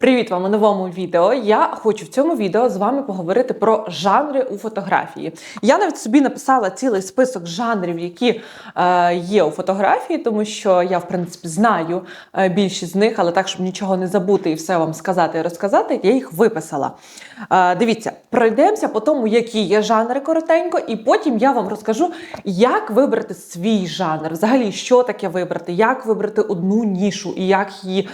Привіт вам у новому відео. Я хочу в цьому відео з вами поговорити про жанри у фотографії. Я навіть собі написала цілий список жанрів, які е, є у фотографії, тому що я, в принципі, знаю е, більшість з них, але так, щоб нічого не забути і все вам сказати і розказати, я їх виписала. Е, дивіться, пройдемося по тому, які є жанри коротенько, і потім я вам розкажу, як вибрати свій жанр, взагалі, що таке вибрати, як вибрати одну нішу і як її.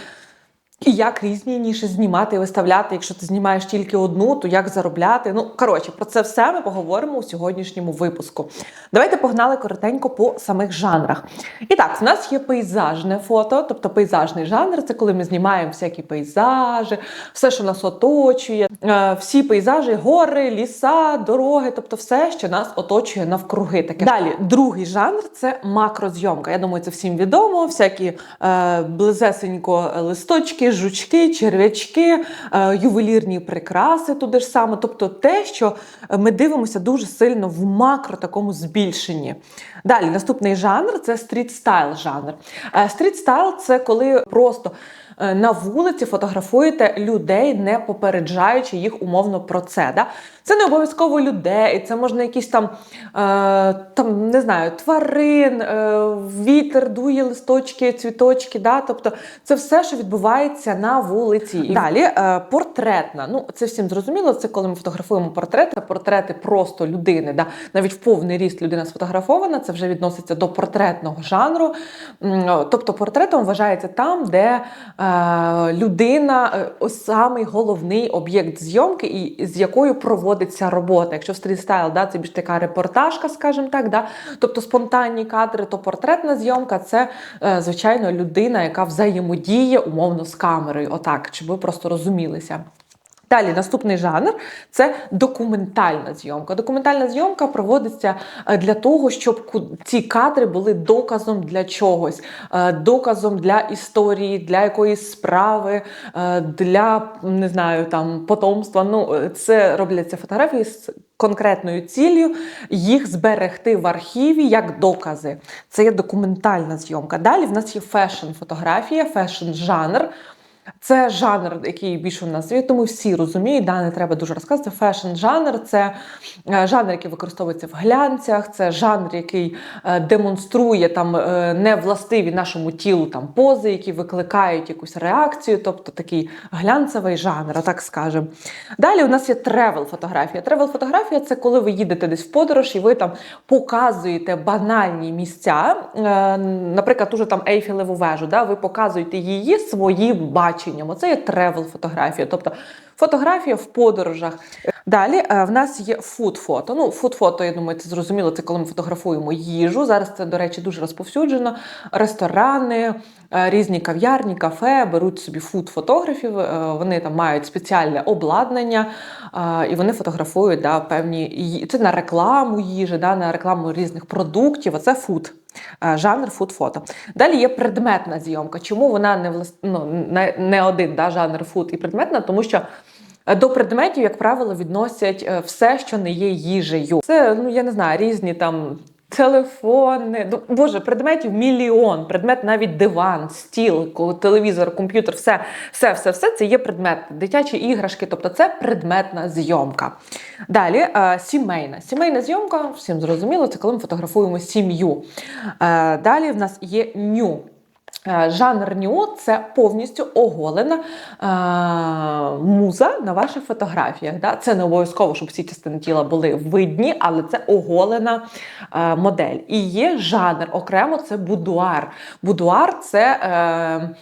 І як різні ніші знімати і виставляти. Якщо ти знімаєш тільки одну, то як заробляти? Ну, коротше, про це все ми поговоримо у сьогоднішньому випуску. Давайте погнали коротенько по самих жанрах. І так, в нас є пейзажне фото, тобто пейзажний жанр це коли ми знімаємо всякі пейзажі, все, що нас оточує, е, всі пейзажі, гори, ліса, дороги, тобто все, що нас оточує навкруги. Таке. Далі, другий жанр це макрозйомка. Я думаю, це всім відомо. Всякі е, близесенько листочки, жучки, черв'ячки, е, ювелірні прикраси туди ж саме. Тобто те, що ми дивимося дуже сильно в макро такому збільшенні. Далі, наступний жанр це стріт-стайл жанр. Е, Стріт-стайл це коли просто на вулиці фотографуєте людей, не попереджаючи їх умовно про це. Да? Це не обов'язково людей, це можна якісь там, е, там не знаю, тварин, е, вітер, дує листочки, цвіточки. Да? Тобто це все, що відбувається на вулиці. І далі е, портретна. Ну, це всім зрозуміло. Це коли ми фотографуємо портрети, портрети просто людини. Да? Навіть в повний ріст людина сфотографована, це вже відноситься до портретного жанру. Тобто портретом вважається там, де е, людина е, самий головний об'єкт зйомки, і з якою проводиться робота. Якщо в стрітстайл, да, це більш така репортажка, скажімо так, да? тобто спонтанні кадри, то портретна зйомка це, е, звичайно, людина, яка взаємодіє умовно з камерою. Отак, щоб ви просто розумілися. Далі наступний жанр це документальна зйомка. Документальна зйомка проводиться е, для того, щоб ці кадри були доказом для чогось, е, доказом для історії, для якоїсь справи, е, для не знаю там потомства. Ну це робляться фотографії з конкретною ціллю їх зберегти в архіві як докази. Це є документальна зйомка. Далі в нас є фешн-фотографія, фешн-жанр. Це жанр, який більше у нас є, тому всі розуміють, да, не треба дуже розказувати. Фешн-жанр це е, жанр, який використовується в глянцях, це жанр, який е, демонструє там е, невластиві нашому тілу там пози, які викликають якусь реакцію, тобто такий глянцевий жанр, так скажемо. Далі у нас є тревел-фотографія. Тревел-фотографія це коли ви їдете десь в подорож і ви там показуєте банальні місця, наприклад, уже там Ейфелеву вежу, да, ви показуєте її своїм баченням. Оце є тревел-фотографія, тобто фотографія в подорожах. Далі е, в нас є фуд-фото. Ну, фуд-фото, я думаю, це зрозуміло, це коли ми фотографуємо їжу. Зараз це, до речі, дуже розповсюджено. Ресторани, е, різні кав'ярні, кафе беруть собі фуд-фотографів, е, вони там мають спеціальне обладнання, і вони фотографують да, певні це на рекламу їжі, да, на рекламу різних продуктів. Оце фуд. Е, Жанр фуд-фото. Далі є предметна зйомка. Чому вона не влас... ну, не, один да, жанр фуд і предметна? Тому що Е, до предметів, як правило, відносять е, все, що не є їжею. Це, ну я не знаю, різні там. Телефони, ну, боже, предметів мільйон. Предмет навіть диван, стіл, телевізор, комп'ютер, все, все, все, все це є предмет. Дитячі іграшки, тобто це предметна зйомка. Далі е, сімейна. Сімейна зйомка, всім зрозуміло, це коли ми фотографуємо сім'ю. Е, далі в нас є ню. Е, Жанр ню це повністю оголена е, муза на ваших фотографіях. Да? Це не обов'язково, щоб всі частини тіла були видні, але це оголена е, модель. І є жанр окремо це будуар. Будуар це. Е,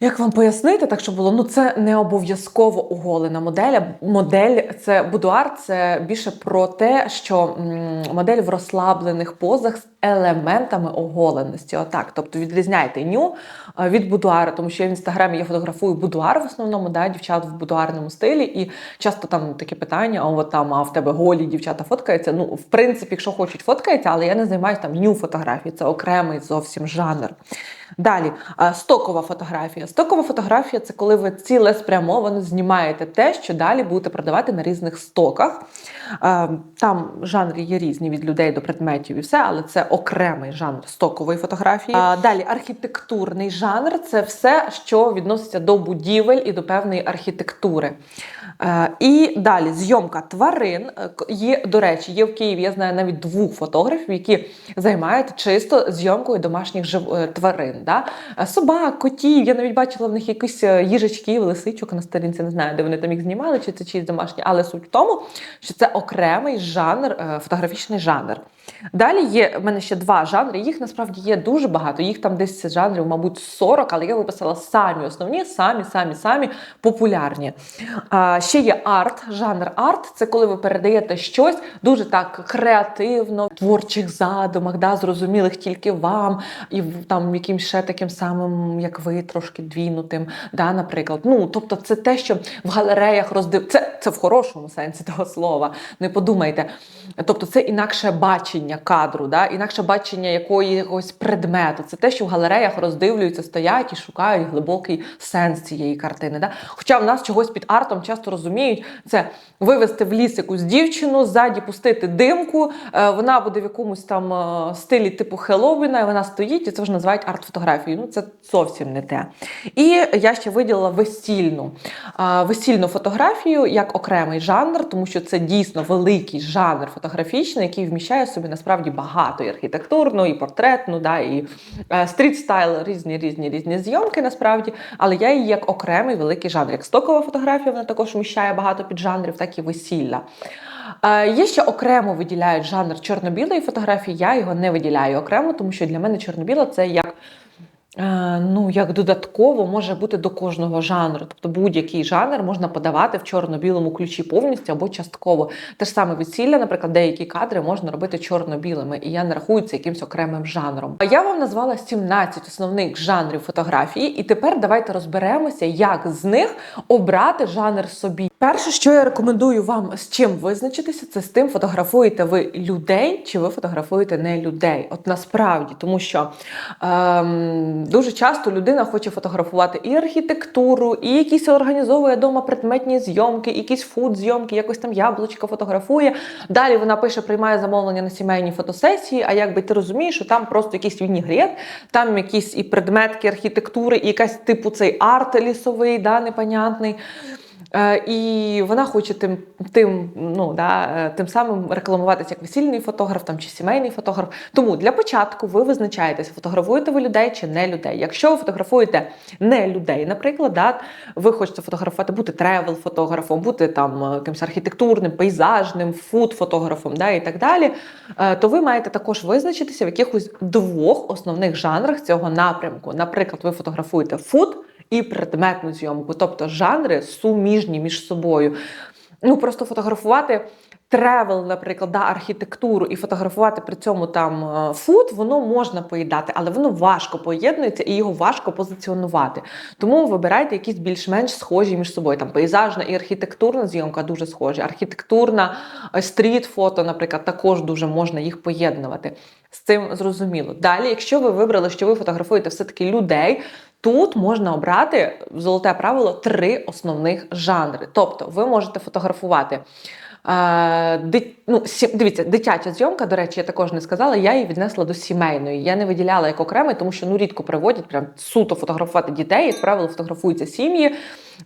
як вам пояснити, так щоб було, ну це не обов'язково оголена модель. Модель це будуар, це більше про те, що модель в розслаблених позах з елементами оголеності. Отак. Тобто відрізняйте ню від будуара, тому що я в інстаграмі я фотографую будуар в основному, да, дівчат в будуарному стилі, і часто там таке питання: а от там, а в тебе голі дівчата фоткаються. Ну, в принципі, якщо хочуть, фоткаються, але я не займаюся там ню фотографії, це окремий зовсім жанр. Далі, стокова фотографія. Стокова фотографія це коли ви цілеспрямовано знімаєте те, що далі будете продавати на різних стоках. Там жанри є різні від людей до предметів і все, але це окремий жанр стокової фотографії. Далі архітектурний жанр це все, що відноситься до будівель і до певної архітектури. Е, І далі зйомка тварин. Е, Є, до речі, є в Києві, я знаю навіть двох фотографів, які займаються чисто зйомкою домашніх жив... е, тварин. Да? Собак, котів. Я навіть бачила в них якісь їжачків, лисичок на сторінці, не знаю, де вони там їх знімали, чи це чиїсь домашні. Але суть в тому, що це окремий жанр, фотографічний жанр. Далі є в мене ще два жанри. Їх насправді є дуже багато. Їх там десь жанрів, мабуть, 40, але я виписала самі основні, самі, самі, самі популярні. А, ще є арт, жанр арт це коли ви передаєте щось дуже так креативно, в творчих задумах, да, зрозумілих тільки вам, і там якимсь ще таким самим, як ви, трошки двінутим. Да, наприклад. Ну, тобто, це те, що в галереях роздив. Це, це в хорошому сенсі того слова. Не подумайте. Тобто, це інакше бачення кадру, да, інакше бачення якогось предмету. Це те, що в галереях роздивлюються, стоять і шукають глибокий сенс цієї картини. Да? Хоча в нас чогось під артом часто розуміють, це вивести в ліс якусь дівчину, ззаді пустити димку, е, вона буде в якомусь там е, стилі типу Хеллоуіна, і вона стоїть, і це вже називають арт-фотографією. Ну, це зовсім не те. І я ще виділила весільну. Весільну фотографію як окремий жанр, тому що це дійсно великий жанр фотографічний, який вміщає собі насправді багато і архітектурну, і портретну, да, і е, стріт-стайл, різні різні різні зйомки насправді. Але я її як окремий великий жанр. Як стокова фотографія, вона також вміщає багато піджанрів, так і весілля. Е, Є ще окремо виділяють жанр чорно-білої фотографії. Я його не виділяю окремо, тому що для мене чорно-біла це як. Е, Ну, як додатково може бути до кожного жанру. Тобто будь-який жанр можна подавати в чорно-білому ключі повністю або частково. Те ж саме весілля, наприклад, деякі кадри можна робити чорно-білими, і я не рахую це якимось окремим жанром. А я вам назвала 17 основних жанрів фотографії, і тепер давайте розберемося, як з них обрати жанр собі. Перше, що я рекомендую вам з чим визначитися, це з тим, фотографуєте ви людей чи ви фотографуєте не людей. От насправді, тому що ем, дуже часто людина хоче фотографувати і архітектуру, і якісь організовує вдома предметні зйомки, якісь фуд-зйомки, якось там яблучко фотографує. Далі вона пише, приймає замовлення на сімейні фотосесії. А якби ти розумієш, що там просто якийсь вінігрет, там якісь і предметки архітектури, і якась типу цей арт лісовий, да, непонятний. Е, І вона хоче тим, тим, ну, да, е, тим самим рекламуватися як весільний фотограф там, чи сімейний фотограф. Тому для початку ви визначаєтеся, фотографуєте ви людей чи не людей. Якщо ви фотографуєте не людей, наприклад, да, ви хочете фотографувати, бути тревел-фотографом, бути там е, якимось архітектурним, пейзажним, фуд-фотографом да, і так далі, то ви маєте також визначитися в якихось двох основних жанрах цього напрямку. Наприклад, ви фотографуєте фуд і предметну зйомку, тобто жанри суміжні між собою. Ну просто фотографувати тревел, наприклад, да, архітектуру і фотографувати при цьому там е, фуд, воно можна поїдати, але воно важко поєднується і його важко позиціонувати. Тому вибирайте якісь більш-менш схожі між собою. Там пейзажна і архітектурна зйомка дуже схожі. Архітектурна е, стріт-фото, наприклад, також дуже можна їх поєднувати. З цим зрозуміло. Далі, якщо ви вибрали, що ви фотографуєте все-таки людей, Тут можна обрати золоте правило три основних жанри. Тобто, ви можете фотографувати. Е, ну, дивіться, дитяча зйомка, до речі, я також не сказала, я її віднесла до сімейної. Я не виділяла як окремий, тому що ну рідко приводять прям суто фотографувати дітей. Як правило, фотографуються сім'ї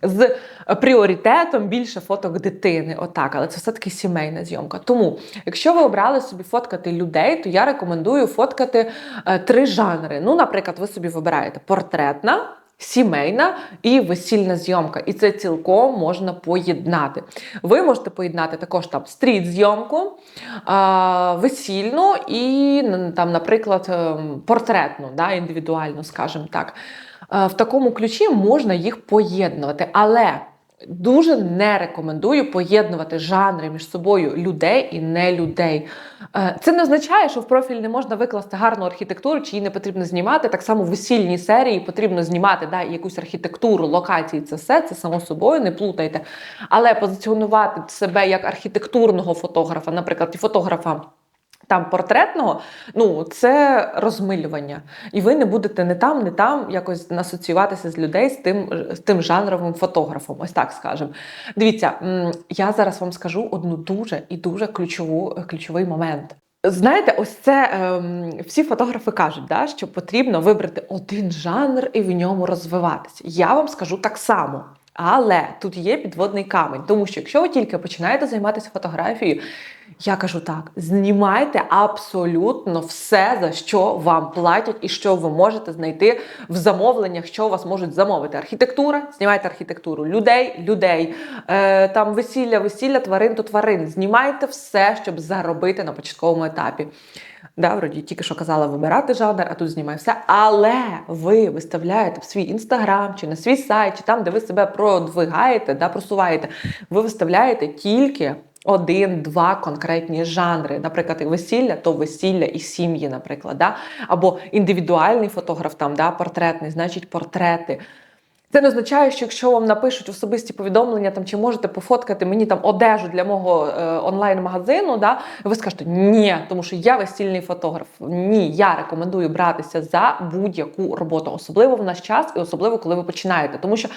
з пріоритетом більше фоток дитини. Отак, але це все-таки сімейна зйомка. Тому, якщо ви обрали собі фоткати людей, то я рекомендую фоткати е, три жанри. Ну, наприклад, ви собі вибираєте портретна. Сімейна і весільна зйомка, і це цілком можна поєднати. Ви можете поєднати також там стріт-зйомку, весільну і там, наприклад, ем, портретну, да, індивідуальну, скажімо так. Е, В такому ключі можна їх поєднувати, але дуже не рекомендую поєднувати жанри між собою людей і не людей. Е, Це не означає, що в профіль не можна викласти гарну архітектуру, чи її не потрібно знімати. Так само в весільній серії потрібно знімати да, якусь архітектуру, локації. Це все, це само собою, не плутайте. Але позиціонувати себе як архітектурного фотографа, наприклад, і фотографа. Там портретного, ну це розмилювання. І ви не будете не там, не там якось асоціюватися з людей з тим, з тим жанровим фотографом. Ось так скажемо. Дивіться, я зараз вам скажу одну дуже і дуже ключову ключовий момент. Знаєте, ось це ем, всі фотографи кажуть, да, що потрібно вибрати один жанр і в ньому розвиватися. Я вам скажу так само. Але тут є підводний камень, тому що якщо ви тільки починаєте займатися фотографією, я кажу так: знімайте абсолютно все, за що вам платять, і що ви можете знайти в замовленнях, що вас можуть замовити. Архітектура, знімайте архітектуру, людей, людей, е, там весілля, весілля, тварин то тварин. Знімайте все, щоб заробити на початковому етапі. Да, вроді тільки що казала вибирати жанр, а тут знімай все. Але ви виставляєте в свій інстаграм чи на свій сайт, чи там, де ви себе продвигаєте, да, просуваєте, ви виставляєте тільки один-два конкретні жанри. Наприклад, весілля, то весілля і сім'ї, наприклад, да? або індивідуальний фотограф, там, да, портретний, значить портрети. Це не означає, що якщо вам напишуть особисті повідомлення, там чи можете пофоткати мені там одежу для мого е, онлайн-магазину, да, ви скажете ні, тому що я весільний фотограф. Ні, я рекомендую братися за будь-яку роботу, особливо в наш час, і особливо коли ви починаєте. Тому що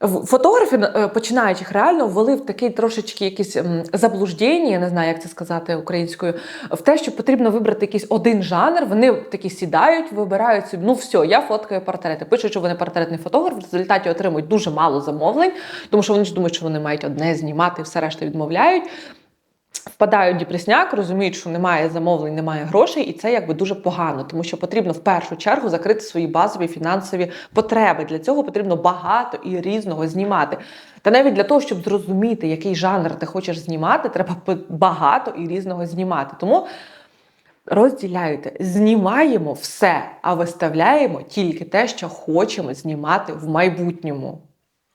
Фотографи е, починаючих реально ввели в такий трошечки якісь заблуждення, я не знаю, як це сказати українською, в те, що потрібно вибрати якийсь один жанр. Вони такі сідають, вибирають собі. Ну все, я фоткаю портрети. Пишуть, що вони портретний фотограф. В результаті отримують дуже мало замовлень, тому що вони ж думають, що вони мають одне знімати, все решта відмовляють. Впадають в депресняк, розуміють, що немає замовлень, немає грошей, і це якби дуже погано, тому що потрібно в першу чергу закрити свої базові фінансові потреби. Для цього потрібно багато і різного знімати. Та навіть для того, щоб зрозуміти, який жанр ти хочеш знімати, треба багато і різного знімати. Тому розділяйте, знімаємо все, а виставляємо тільки те, що хочемо знімати в майбутньому.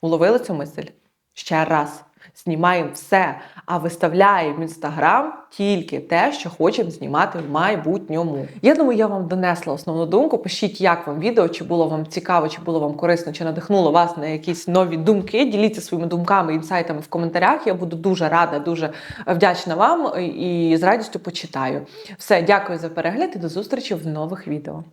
Уловили цю мисль? Ще раз. Знімаємо все, а виставляємо в інстаграм тільки те, що хочемо знімати в майбутньому. Я думаю, я вам донесла основну думку. Пишіть, як вам відео, чи було вам цікаво, чи було вам корисно, чи надихнуло вас на якісь нові думки. Діліться своїми думками, інсайтами в коментарях. Я буду дуже рада, дуже вдячна вам і з радістю почитаю. Все, дякую за перегляд і до зустрічі в нових відео.